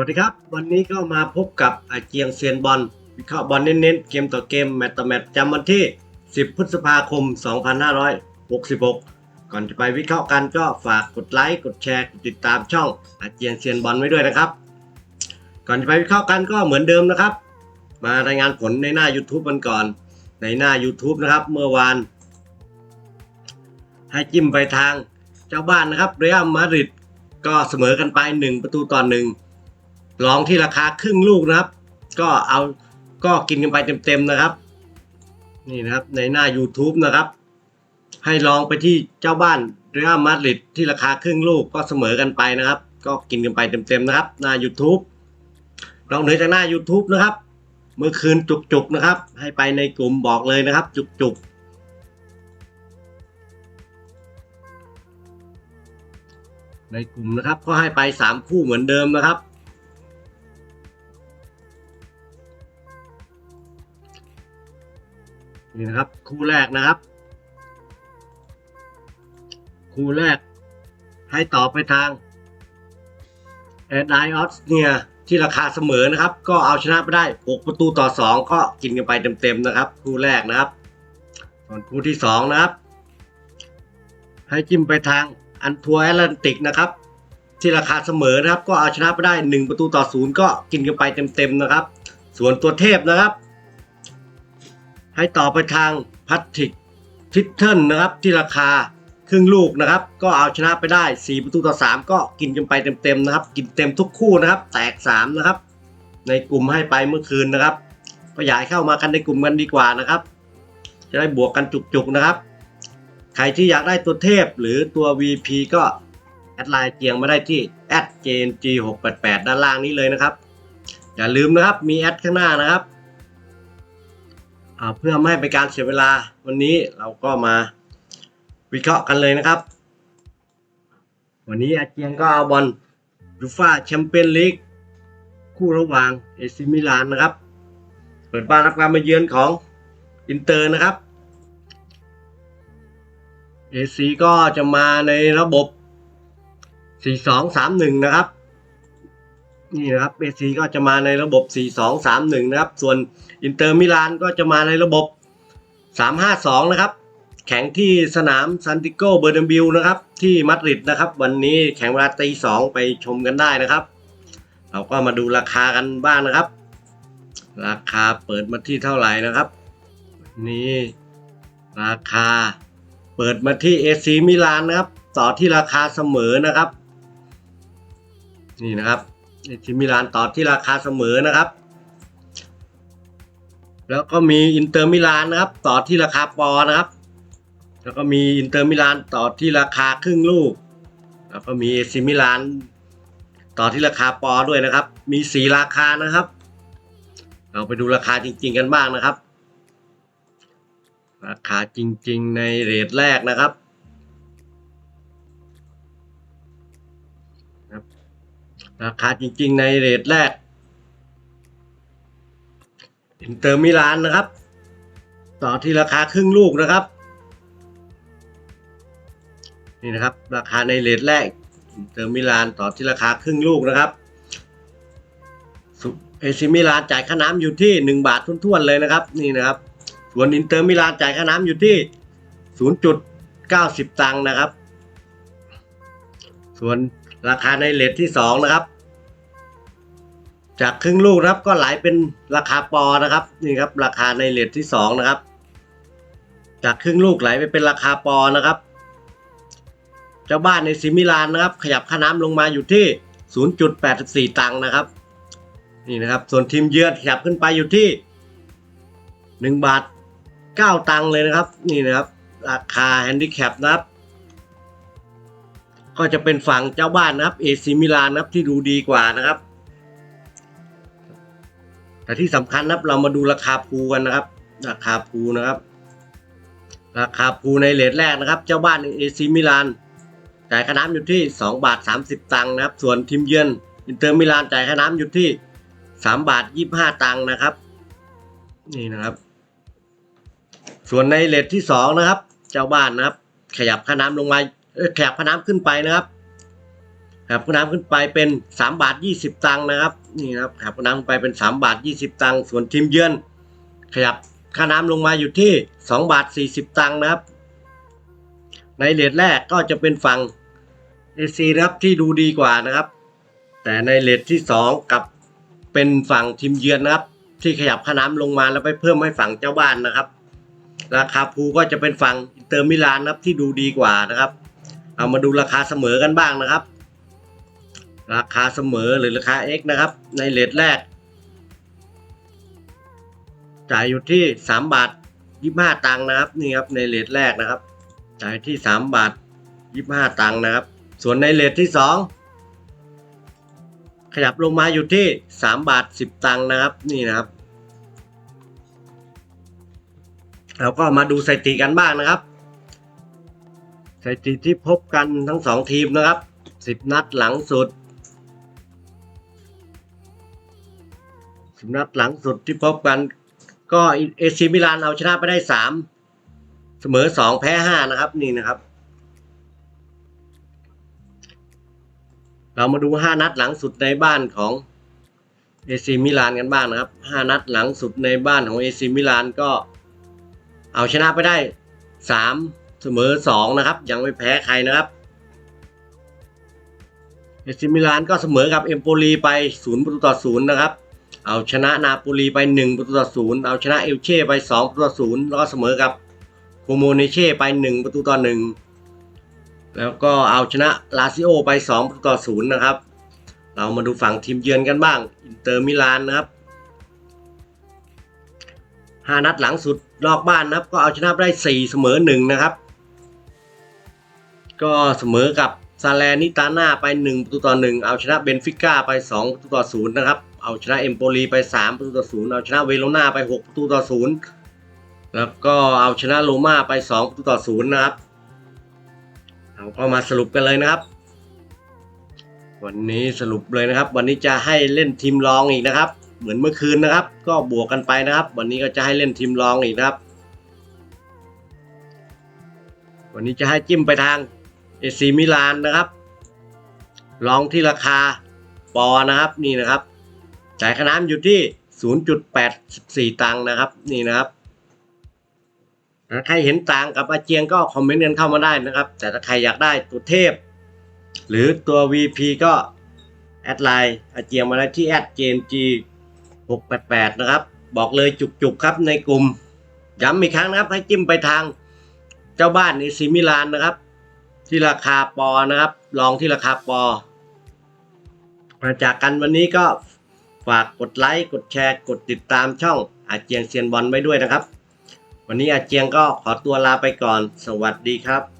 วัสดีครับ วันนี้ก็มาพบกับอาเจียงเซียนบอลวิเคราะห์บอลเน้นๆ เกมต่อเกม แมตต์ต่อแมตต์จำวันที่ 10 พฤษภาคม 2566 ก่อนจะไปวิเคราะห์กันก็ฝากกดไลค์กดแชร์กดติดตามช่องอาเจียงเซียนบอลไว้ด้วยนะครับ ก่อนจะไปวิเคราะห์กันก็เหมือนเดิมนะครับ มารายงานผลในหน้า YouTube กันก่อน ในหน้า YouTube นะครับ เมื่อวาน ให้จิ้มไปทางเจ้าบ้านนะครับเรอัลมาดริดก็เสมอกันไป 1 ประตูต่อหนึ่ง ลองที่ราคาครึ่งลูกนะครับ ก็เอาก็กินกันไปเต็มๆนะครับ นี่นะครับในหน้า YouTube นะครับ ให้ลองไปที่เจ้าบ้านเรอัลมาดริดที่ราคาครึ่งลูกก็เสมอกันไปนะครับ ก็กินกันไปเต็มๆนะครับ หน้า YouTube ลองเหนือจากหน้า YouTube นะครับ เมื่อคืนจุกๆนะครับ ให้ไปในกลุ่มบอกเลยนะครับ จุกๆในกลุ่มนะครับก็ให้ไป 3 คู่เหมือนเดิมนะครับ นี่นะครับ คู่แรกนะครับ คู่แรก ให้ต่อไปทางแอดไอออสเนี่ยที่ราคาเสมอนะครับ ก็เอาชนะไปได้ 6 ประตูต่อ 2 ก็กินกันไปเต็มๆนะครับ คู่แรกนะครับส่วนคู่ที่ 2 นะครับ ให้จิ้มไปทางอันทัวร์แอตแลนติกนะครับ ที่ราคาเสมอนะครับ ก็เอาชนะไปได้ 1 ประตูต่อศูนย์ก็กินกันไปเต็มๆนะครับ ส่วนตัวเทพนะครับ ให้ต่อไปทางพัตติกทิทเทิลนะครับที่ราคาครึ่งลูกนะครับ ก็เอาชนะไปได้ 4 ประตูต่อ 3 ก็กินกันไปเต็มๆนะครับ กินเต็มทุกคู่นะครับ แตก 3 นะครับ ในกลุ่มให้ไปเมื่อคืนนะครับ ก็อยากเข้ามากันในกลุ่มกันดีกว่านะครับ จะได้บวกกันจุกๆนะครับ ใครที่อยากได้ตัวเทพหรือตัว VP ก็แอดไลน์เจียงมาได้ที่ @jng688 ด้านล่างนี้เลยนะครับ อย่าลืมนะครับมีแอดข้างหน้านะครับ เพื่อไม่ให้เป็นการเสียเวลาวันนี้เราก็มาวิเคราะห์กันเลยนะครับ วันนี้อาเจียงก็เอาบอลยูฟ่าแชมเปี้ยนลีกคู่ระหว่างเอซิมิลานนะครับ เปิดบ้านรับการมาเยือนของอินเตอร์นะครับ AC ก็จะมาในระบบ 4231 นะครับ นี่นะครับ AC ก็จะมาในระบบ 4231 นะครับ ส่วนอินเตอร์มิลานก็จะมาในระบบ 352 นะครับ แข่งที่สนามซันติโกเบอร์เดบิลนะครับ ที่มาดริดนะครับ วันนี้แข่งเวลาตีสองไปชมกันได้นะครับ เราก็มาดูราคากันบ้างนะครับ ราคาเปิดมาที่เท่าไหร่นะครับ นี่ราคาเปิดมาที่ AC มิลานนะครับ ต่อที่ราคาเสมอนะครับ นี่นะครับ AC มิลานต่อที่ราคาเสมอนะครับ แล้วก็มีอินเตอร์มิลานนะครับ ต่อที่ราคาปอนะครับ แล้วก็มีอินเตอร์มิลานต่อที่ราคาครึ่งลูก แล้วก็มี AC มิลานต่อที่ราคาปอด้วยนะครับ มีสีราคานะครับ เราไปดูราคาจริง ๆ กันบ้างนะครับ ราคาจริง ๆ ในเรทแรกนะครับ ราคาจริงๆในเรทแรกอินเตอร์มิลานนะครับ ต่อที่ราคาครึ่งลูกนะครับ นี่นะครับ ราคาในเรทแรกอินเตอร์มิลานต่อที่ราคาครึ่งลูกนะครับเอซิมิลานจ่ายค่าน้ำอยู่ที่ 1 บาททุนๆเลยนะครับ นี่นะครับ ส่วนอินเตอร์มิลานจ่ายค่าน้ำอยู่ที่ 0.90 ตังค์นะครับ ส่วน ราคาในเลทที่ 2 นะครับ จากครึ่งลูกนะครับก็ไหลเป็นราคาปอนะครับนี่ครับ ราคาในเลทที่ 2 นะครับ จากครึ่งลูกไหลไปเป็นราคาปอนะครับ เจ้าบ้านในซิมิลานนะครับ ขยับค่าน้ำลงมาอยู่ที่ 0.84 ตังค์นะครับนี่นะครับ ส่วนทีมเยือนขยับขึ้นไปอยู่ที่ 1 บาท 9 ตังค์เลยนะครับ นี่นะครับ ราคาแฮนดิแคปนะครับ ก็จะเป็นฝั่งเจ้าบ้านนะครับเอซิมิลานนะครับที่ดูดีกว่านะครับ แต่ที่สำคัญนะครับเรามาดูราคาภูกันนะครับ ราคาภูนะครับ ราคาภูในเลทแรกนะครับ เจ้าบ้านเอซิมิลานจ่ายค่าน้ำอยู่ที่2บาท30 ตังค์นะครับ ส่วนทีมเยือนอินเตอร์มิลานจ่ายค่าน้ำอยู่ที่3บาท25 ตังค์นะครับ นี่นะครับ ส่วนในเลทที่สองนะครับ เจ้าบ้านนะครับ ขยับค่าน้ำลงมา เอ้ยขยับค่าน้ำขึ้นไปนะครับขยับค่าน้ำขึ้นไปเป็น3บาท20 ตังค์นะครับนี่นะครับขยับค่าน้ำขึ้นไปเป็น3บาท20 ตังค์ส่วนทีมเยือน ขยับค่าน้ำลงมาอยู่ที่2บาท40 ตังค์นะครับ ในเลทแรกก็จะเป็นฝั่ง AC นะครับที่ดูดีกว่านะครับ แต่ในเลทที่ 2 กับเป็นฝั่งทีมเยือนนะครับ ที่ขยับค่าน้ำลงมาแล้วไปเพิ่มให้ฝั่งเจ้าบ้านนะครับ ราคาภูก็จะเป็นฝั่งอินเตอร์มิลานนะครับที่ดูดีกว่านะครับ เอามาดูราคาเสมอกันบ้างนะครับ ราคาเสมอหรือราคา X นะครับ ในเลทแรก จ่ายอยู่ที่ 3 บาท 25 ตังค์นะครับนี่ครับในเลทแรกนะครับ จ่ายที่ 3 บาท 25 ตังค์นะครับ ส่วนในเลทที่ 2 ขยับลงมาอยู่ที่ 3 บาท 10 ตังค์นะครับนี่นะครับเราก็มาดูสถิติกันบ้างนะครับ สถิติที่พบกันทั้งสองทีมนะครับ 10 นัดหลังสุด 10 นัดหลังสุดที่พบกัน ก็เอซิมิลานเอาชนะไปได้ 3 เสมอ 2 แพ้ 5 นะครับนี่นะครับ เรามาดู 5 นัดหลังสุดในบ้านของเอซิมิลานกันบ้างนะครับ 5 นัดหลังสุดในบ้านของเอซิมิลานก็เอาชนะไปได้ 3 เสมอ2นะครับ ยังไม่แพ้ใครนะครับเอซิมิลานก็เสมอกับเอมโปลีไป0ประตูต่อ0นะครับ เอาชนะนาโปลีไป1ประตูต่อ0เอาชนะเอลเช่ไป2ประตูต่อ0แล้วก็เสมอกับโคโมเนเช่ไป1ประตูต่อ1แล้วก็เอาชนะลาซิโอไป2ประตูต่อ0นะครับ เรามาดูฝั่งทีมเยือนกันบ้าง อินเตอร์มิลานนะครับห้านัดหลังสุดนอกบ้านนะครับ ก็เอาชนะไปได้สี่เสมอหนึ่งนะครับ ก็เสมอกับซาแลนิตาน่าไปหนึ่งประตูต่อหนึ่งเอาชนะเบนฟิก้าไปสองประตูต่อศูนย์นะครับเอาชนะเอมโปลีไปสามประตูต่อศูนย์เอาชนะเวโรนาไปหกประตูต่อศูนย์แล้วก็เอาชนะโรม่าไปสองประตูต่อศูนย์นะครับเราก็มาสรุปกันเลยนะครับ วันนี้สรุปเลยนะครับ วันนี้จะให้เล่นทีมรองอีกนะครับ เหมือนเมื่อคืนนะครับ ก็บวกกันไปนะครับ วันนี้ก็จะให้เล่นทีมรองอีกนะครับ วันนี้จะให้จิ้มไปทาง เอซีมิลานนะครับลองที่ราคาปอนะครับนี่นะครับจ่ายค่าน้ำอยู่ที่ 0.84 ตังค์นะครับนี่นะครับใครเห็นต่างกับอาเจียงก็คอมเมนต์กันเข้ามาได้นะครับ แต่ถ้าใครอยากได้ตัวเทพ หรือตัว VP ก็แอดไลน์อาเจียงมาได้ที่แอด JMG 688 นะครับ บอกเลยจุกๆครับในกลุ่มย้ำอีกครั้งนะครับ ให้จิ้มไปทางเจ้าบ้านในซีมิลานนะครับ ที่ราคาปอนะครับ ลองที่ราคาปอมาจากกันวันนี้ก็ฝากกดไลค์ กดแชร์ กดติดตามช่องอาเจียงเซียนบอลไว้ด้วยนะครับ วันนี้อาเจียงก็ขอตัวลาไปก่อน สวัสดีครับ